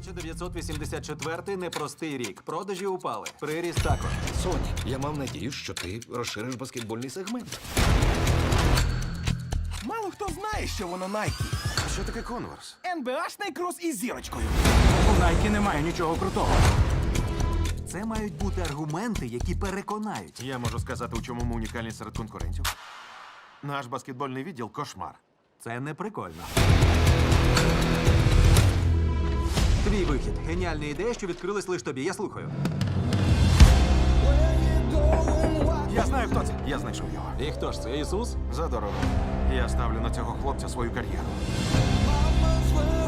1984 непростий рік. Продажі упали. Приріст також. Соні, я мав надію, що ти розшириш баскетбольний сегмент. Мало хто знає, що воно Найкі. Що таке конверс? НБАшний крос із зірочкою. У Найкі немає нічого крутого. Це мають бути аргументи, які переконають. Я можу сказати, у чому ми унікальні серед конкурентів. Наш баскетбольний відділ кошмар. Це не прикольно. Геніальна ідея, що відкрилась лише тобі. Я слухаю. Я знаю, хто це. Я знайшов його. І хто ж це? Ісус? За дорогу. Я ставлю на цього хлопця свою кар'єру.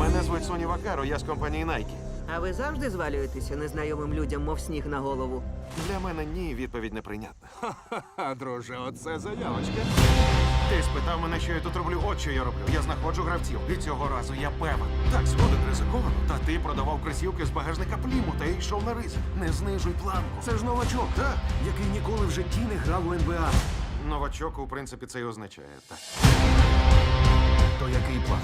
Мене звуть Соні Вакаро, я з компанії Nike. А ви завжди звалюєтеся незнайомим людям, мов сніг на голову? Для мене ні, відповідь неприйнятна. А, друже, оце заявочка. Ти спитав мене, що я тут роблю. От що я роблю. Я знаходжу гравців. І цього разу я певен. Так, сходить ризиковано. Та ти продавав кросівки з багажника плімута і йшов на ризик. Не знижуй планку. Це ж новачок, Так. який ніколи в житті не грав у НБА. Новачок, у принципі, це і означає. Так. То який план?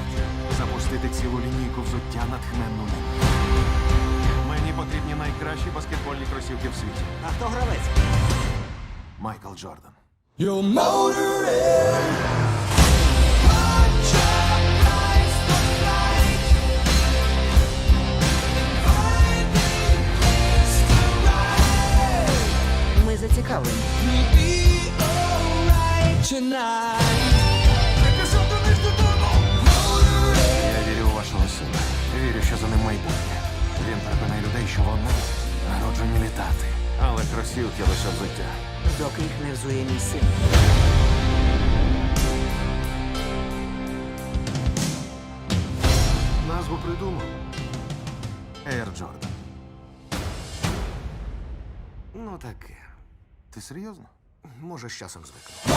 Запустити цілу лінійку взуття натхненну баскетбольні кросівки в світі. А хто гравець? Майкл Джордан. Ми зацікавлені. Я літати. Але кросівки лише взуття. Доки їх не взує мій син. Назву придумав. Air Jordan. Ну таке. Ти серйозно? Може, з часом звикну.